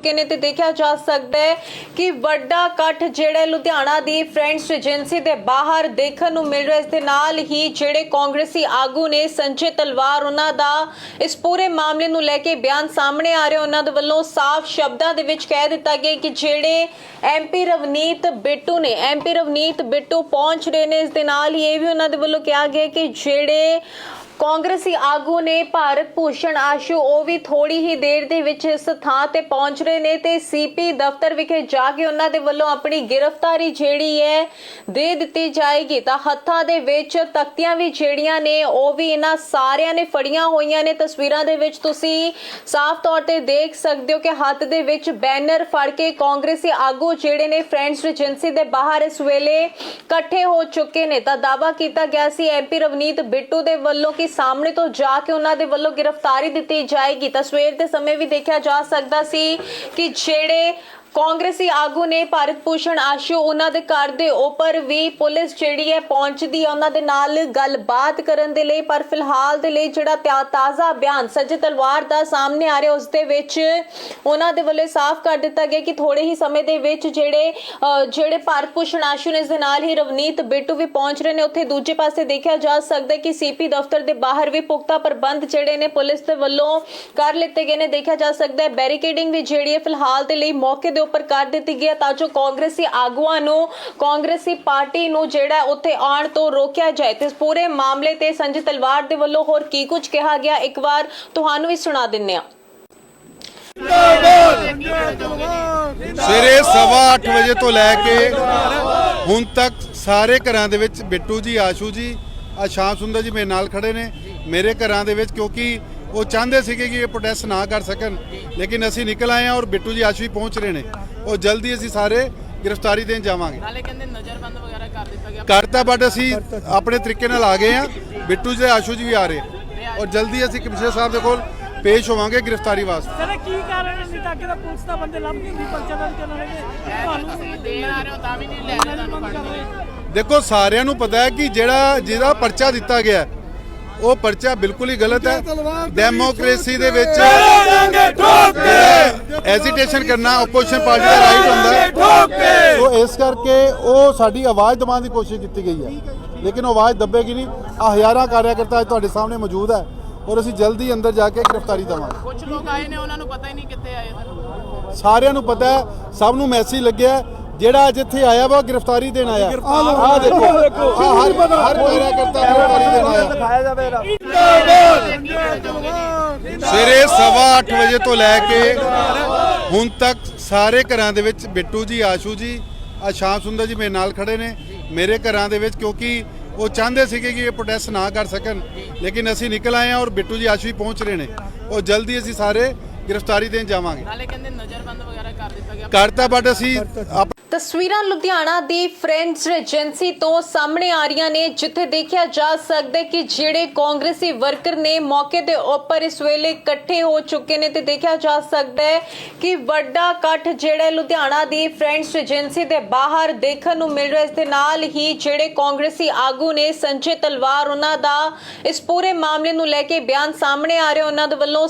ਚੁੱਕੇ ਨੇ ਤੇ ਦੇਖਿਆ ਜਾ ਸਕਦਾ ਹੈ ਕਿ ਵੱਡਾ ਇਕੱਠ ਜਿਹੜਾ ਲੁਧਿਆਣਾ ਦੀ ਫਰੈਂਡਸ ਏਜੰਸੀ ਦੇ ਬਾਹਰ ਦੇਖਣ ਨੂੰ ਮਿਲ ਰਿਹਾ ਇਸ ਦੇ ਨਾਲ ਹੀ ਜਿਹੜੇ ਕਾਂਗਰਸੀ ਆਗੂ ਨੇ ਸੰਜੇ ਤਲਵਾਰ, ਉਹਨਾਂ ਦਾ ਇਸ ਪੂਰੇ ਮਾਮਲੇ ਨੂੰ ਲੈ ਕੇ ਬਿਆਨ ਸਾਹਮਣੇ ਆ ਰਿਹਾ। ਉਹਨਾਂ ਦੇ ਵੱਲੋਂ ਸਾਫ਼ ਸ਼ਬਦਾਂ ਦੇ ਵਿੱਚ ਕਹਿ ਦਿੱਤਾ ਗਿਆ ਕਿ ਜਿਹੜੇ ਐਮਪੀ ਰਵਨੀਤ ਬਿੱਟੂ ਨੇ ਐਮਪੀ ਰਵਨੀਤ ਬਿੱਟੂ ਪਹੁੰਚ ਰਹੇ ਨੇ। ਇਸ ਦੇ ਨਾਲ ਹੀ ਇਹ ਵੀ ਉਹਨਾਂ ਦੇ ਵੱਲੋਂ ਕਿਹਾ ਗਿਆ ਕਿ ਜਿਹੜੇ ਕਾਂਗਰਸੀ ਆਗੂ ਨੇ ਭਾਰਤ ਭੂਸ਼ਣ ਆਸ਼ੂ, ਉਹ ਵੀ ਥੋੜੀ ਹੀ ਦੇਰ ਦੇ ਵਿੱਚ ਇਸ ਥਾਂ ਤੇ ਪਹੁੰਚ ਰਹੇ ਨੇ ਤੇ ਸੀਪੀ ਦਫ਼ਤਰ ਵਿਖੇ ਜਾ ਕੇ ਉਹਨਾਂ ਦੇ ਵੱਲੋਂ ਆਪਣੀ ਗ੍ਰਿਫਤਾਰੀ ਜਿਹੜੀ ਹੈ ਦੇ ਦਿੱਤੀ ਜਾਏਗੀ। ਤਾਂ ਹੱਥਾਂ ਦੇ ਵਿੱਚ ਤਖਤੀਆਂ ਵੀ ਜਿਹੜੀਆਂ ਨੇ, ਉਹ ਵੀ ਇਹਨਾਂ ਸਾਰਿਆਂ ਨੇ ਫੜੀਆਂ ਹੋਈਆਂ ਨੇ। ਤਸਵੀਰਾਂ ਦੇ ਵਿੱਚ ਤੁਸੀਂ ਸਾਫ਼ ਤੌਰ ਤੇ ਦੇਖ ਸਕਦੇ ਹੋ ਕਿ ਹੱਥ ਦੇ ਵਿੱਚ ਬੈਨਰ ਫੜ ਕੇ ਕਾਂਗਰਸੀ ਆਗੂ ਜਿਹੜੇ ਨੇ ਫਰੈਂਡਸ ਏਜੰਸੀ ਦੇ ਬਾਹਰ ਇਸ ਵੇਲੇ ਇਕੱਠੇ ਹੋ ਚੁੱਕੇ ਨੇ। ਤਾਂ ਦਾਵਾ ਕੀਤਾ ਗਿਆ ਸੀ ਐਮਪੀ ਰਵਨੀਤ ਬਿੱਟੂ ਦੇ ਵੱਲੋਂ ਕਿ ਸਾਹਮਣੇ ਤੋਂ ਜਾ ਕੇ ਉਹਨਾਂ ਦੇ ਵੱਲੋਂ ਗ੍ਰਿਫਤਾਰੀ ਦਿੱਤੀ ਜਾਏਗੀ ਤਾਂ ਸਵੇਰ ਦੇ ਸਮੇਂ ਵੀ ਦੇਖਿਆ ਜਾ ਸਕਦਾ ਸੀ ਕਿ ਜਿਹੜੇ ਕਾਂਗਰਸੀ ਆਗੂ ਨੇ ਭਾਰਤ ਭੂਸ਼ਣ ਆਸ਼ੂ ਉਹਨਾਂ ਦੇ ਘਰ ਦੇ ਉੱਪਰ ਵੀ ਪੁਲਿਸ ਜਿਹੜੀ ਹੈ ਪਹੁੰਚਦੀ ਹੈ, ਉਹਨਾਂ ਦੇ ਨਾਲ ਗੱਲਬਾਤ ਕਰਨ ਦੇ ਲਈ। ਪਰ ਫਿਲਹਾਲ ਦੇ ਲਈ ਜਿਹੜਾ ਤਾਜ਼ਾ ਬਿਆਨ ਸੱਜੇ ਤਲਵਾਰ ਦਾ ਸਾਹਮਣੇ ਆ ਰਿਹਾ, ਉਸ ਦੇ ਵਿੱਚ ਉਹਨਾਂ ਦੇ ਵੱਲੋਂ ਸਾਫ਼ ਕਰ ਦਿੱਤਾ ਗਿਆ ਕਿ ਥੋੜੇ ਹੀ ਸਮੇਂ ਦੇ ਵਿੱਚ ਜਿਹੜੇ ਜਿਹੜੇ ਭਾਰਤ ਭੂਸ਼ਣ ਆਸ਼ੂ ਨੇ ਇਸ ਦੇ ਨਾਲ ਹੀ ਰਵਨੀਤ ਬਿੱਟੂ ਵੀ ਪਹੁੰਚ ਰਹੇ ਨੇ। ਉੱਥੇ ਦੂਜੇ ਪਾਸੇ ਦੇਖਿਆ ਜਾ ਸਕਦਾ ਹੈ ਕਿ ਸੀਪੀ ਦਫ਼ਤਰ ਦੇ ਬਾਹਰ ਵੀ ਪੁਖਤਾ ਪ੍ਰਬੰਧ ਜਿਹੜੇ ਨੇ ਪੁਲਿਸ ਦੇ ਵੱਲੋਂ ਕਰ ਲਿੱਤੇ ਗਏ ਨੇ। ਦੇਖਿਆ ਜਾ ਸਕਦਾ ਹੈ ਬੈਰੀਕੇਡਿੰਗ ਵੀ ਜਿਹੜੀ ਹੈ ਫਿਲਹਾਲ ਦੇ ਲਈ ਮੌਕੇ ਦੇ ਉੱਪਰ ਕਰ ਦਿੱਤੀ ਗਈ ਹੈ। ਤਾਂ ਜੋ ਕਾਂਗਰਸੀ ਆਗੂਆਂ ਨੂੰ, ਕਾਂਗਰਸੀ ਪਾਰਟੀ ਨੂੰ ਜਿਹੜਾ ਉੱਥੇ ਆਉਣ ਤੋਂ ਰੋਕਿਆ ਜਾਏ। ਤੇ ਇਸ ਪੂਰੇ ਮਾਮਲੇ ਤੇ ਸੰਜੇ ਤਲਵਾਰ ਦੇ ਵੱਲੋਂ ਹੋਰ ਕੀ ਕੁਝ ਕਿਹਾ ਗਿਆ? ਇੱਕ ਵਾਰ ਤੁਹਾਨੂੰ ਵੀ ਸੁਣਾ ਦਿੰਨੇ ਆ ਸਵੇਰੇ ਸਵਾ ਅੱਠ ਵਜੇ ਤੋਂ ਲੈ ਕੇ ਹੁਣ ਤੱਕ ਸਾਰੇ ਘਰਾਂ ਦੇ ਵਿੱਚ ਬਿੱਟੂ ਜੀ, ਆਸ਼ੂ ਜੀ ਆ ਸ਼ਾਮ ਸੁੰਦਰ ਜੀ ਮੇਰੇ ਨਾਲ ਖੜੇ ਨੇ। ਮੇਰੇ ਘਰਾਂ ਦੇ ਵਿੱਚ ਕਿਉਂਕਿ ਉਹ ਚਾਹੁੰਦੇ ਸੀਗੇ ਕਿ ਇਹ ਪ੍ਰੋਟੈਸਟ ਨਾ ਕਰ ਸਕਣ ਲੇਕਿਨ ਅਸੀਂ ਨਿਕਲ ਆਏ ਹਾਂ ਔਰ ਬਿੱਟੂ ਜੀ ਆਸ਼ੂ ਵੀ ਪਹੁੰਚ ਰਹੇ ਨੇ। ਉਹ ਜਲਦੀ ਅਸੀਂ ਸਾਰੇ ਗ੍ਰਿਫਤਾਰੀ ਦੇਣ ਜਾਵਾਂਗੇ। ਨਾਲੇ ਕਹਿੰਦੇ ਨਜ਼ਰਬੰਦ ਵਗੈਰਾ ਕਰ ਦਿੱਤਾ ਗਿਆ। ਕਰਤਾ ਬਟ ਅਸੀਂ ਆਪਣੇ ਤਰੀਕੇ ਨਾਲ ਆ ਗਏ ਹਾਂ। ਬਿੱਟੂ ਜੀ ਆਸ਼ੂ ਜੀ ਵੀ ਆ ਰਹੇ। ਆ। ਔਰ ਜਲਦੀ ਅਸੀਂ ਕਮਿਸ਼ਨਰ ਸਾਹਿਬ ਦੇ ਕੋਲ ਪੇਸ਼ ਹੋਵਾਂਗੇ ਗ੍ਰਿਫਤਾਰੀ ਵਾਸਤੇ। ਕਹਿੰਦੇ ਕੀ ਕਾਰਨ ਸੀ ਤਾਂ ਕਿ ਪੁਲਿਸ ਦਾ ਬੰਦੇ ਲੱਭ ਵੀ ਪਰਚਾ ਦਰਜ ਕਰਨ ਲੱਗੇ। ਤੁਹਾਨੂੰ ਦੇਣ ਆ ਰਹੇ ਹੋ ਤਾਂ ਵੀ ਨਹੀਂ ਲੈ ਰਹੇ ਤੁਹਾਨੂੰ ਦੇਖੋ ਸਾਰਿਆਂ ਨੂੰ ਪਤਾ ਹੈ ਕਿ ਜਿਹੜਾ ਜਿਹਦਾ ਪਰਚਾ ਦਿੱਤਾ ਗਿਆ ਹੈ, ਉਹ ਪਰਚਾ ਬਿਲਕੁਲ ਹੀ ਗਲਤ ਹੈ। ਡੈਮੋਕ੍ਰੇਸੀ ਦੇ ਵਿੱਚ ਐਜੀਟੇਸ਼ਨ ਕਰਨਾ ਆਪੋਜੀਸ਼ਨ ਪਾਰਟੀ ਦਾ ਰਾਈਟ ਹੁੰਦਾ ਹੈ। ਸੋ ਇਸ ਕਰਕੇ ਉਹ ਸਾਡੀ ਆਵਾਜ਼ ਦਬਾਉਣ ਦੀ ਕੋਸ਼ਿਸ਼ ਕੀਤੀ ਗਈ ਹੈ। ਲੇਕਿਨ ਉਹ ਆਵਾਜ਼ ਦੱਬੇਗੀ ਨਹੀਂ। ਆ ਹਜ਼ਾਰਾਂ ਕਾਰਿਆਕਰਤਾ ਅੱਜ ਤੁਹਾਡੇ ਸਾਹਮਣੇ ਮੌਜੂਦ ਹੈ ਔਰ ਅਸੀਂ ਜਲਦੀ ਅੰਦਰ ਜਾ ਕੇ ਗ੍ਰਿਫਤਾਰੀ ਦੇਵਾਂਗੇ। ਕੁਝ ਲੋਕ ਆਏ ਨੇ ਉਹਨਾਂ ਨੂੰ ਪਤਾ ਹੀ ਨਹੀਂ ਕਿੱਥੇ ਆਏ। ਸਰ ਸਾਰਿਆਂ ਨੂੰ ਪਤਾ ਹੈ ਸਭ ਨੂੰ ਮੈਸੇਜ ਲੱਗਿਆ ਜਿਹੜਾ ਅੱਜ ਇੱਥੇ ਆਇਆ ਵਾ ਉਹ ਗ੍ਰਿਫਤਾਰੀ ਦੇਣ ਆਇਆ। ਆਹ ਦੇਖੋ ਆਹ ਹਰ ਹਰ ਕਾਰਿਆਕਰਤਾ ਗ੍ਰਿਫਤਾਰੀ ਦੇਣ ਆਇਆ। ਸਵੇਰੇ ਸਵਾ ਅੱਠ ਵਜੇ ਤੋਂ ਲੈ ਕੇ ਹੁਣ ਤੱਕ ਸਾਰੇ ਘਰਾਂ ਦੇ ਵਿੱਚ ਬਿੱਟੂ ਜੀ ਆਸ਼ੂ ਜੀ ਆ ਸ਼ਾਮ ਸੁੰਦਰ ਜੀ ਮੇਰੇ ਨਾਲ ਖੜੇ ਨੇ। ਮੇਰੇ ਘਰਾਂ ਦੇ ਵਿੱਚ ਕਿਉਂਕਿ ਉਹ ਚਾਹੁੰਦੇ ਸੀਗੇ ਕਿ ਇਹ ਪ੍ਰੋਟੈਸਟ ਨਾ ਕਰ ਸਕਣ ਲੇਕਿਨ ਅਸੀਂ ਨਿਕਲ ਆਏ ਹਾਂ ਔਰ ਬਿੱਟੂ ਜੀ ਆਸ਼ੂ ਵੀ ਪਹੁੰਚ ਰਹੇ ਨੇ। ਉਹ ਜਲਦੀ ਅਸੀਂ ਸਾਰੇ ਗ੍ਰਿਫਤਾਰੀ ਦੇਣ ਜਾਵਾਂਗੇ। ਨਾਲੇ ਕਹਿੰਦੇ ਨਜ਼ਰਬੰਦ ਵਗੈਰਾ ਕਰ ਦਿੱਤਾ ਗਿਆ। ਕਰਤਾ ਬਟ ਅਸੀਂ ਆਪ- ਤਸਵੀਰਾਂ ਲੁਧਿਆਣਾ ਦੀ ਫਰੈਂਡਸ ਏਜੰਸੀ ਤੋਂ ਸਾਹਮਣੇ ਆ ਰਹੀਆਂ ਨੇ, ਜਿੱਥੇ ਦੇਖਿਆ ਜਾ ਸਕਦਾ ਹੈ ਕਿ ਜਿਹੜੇ ਕਾਂਗਰਸੀ ਵਰਕਰ ਨੇ ਮੌਕੇ ਦੇ ਉੱਪਰ ਇਸ ਵੇਲੇ ਇਕੱਠੇ ਹੋ ਚੁੱਕੇ ਨੇ ਤੇ ਦੇਖਿਆ ਜਾ ਸਕਦਾ ਹੈ ਕਿ ਵੱਡਾ ਇਕੱਠ ਜਿਹੜਾ ਲੁਧਿਆਣਾ ਦੀ ਫਰੈਂਡਸ ਏਜੰਸੀ ਦੇ ਬਾਹਰ ਦੇਖਣ ਨੂੰ ਮਿਲ ਰਿਹਾ ਇਸ ਦੇ ਨਾਲ ਹੀ ਜਿਹੜੇ ਕਾਂਗਰਸੀ ਆਗੂ ਨੇ ਸੰਜੇ ਤਲਵਾਰ, ਉਹਨਾਂ ਦਾ ਇਸ ਪੂਰੇ ਮਾਮਲੇ ਨੂੰ ਲੈ ਕੇ ਬਿਆਨ ਸਾਹਮਣੇ ਆ ਰਿਹਾ ਉਹਨਾਂ ਦੇ ਵੱਲੋਂ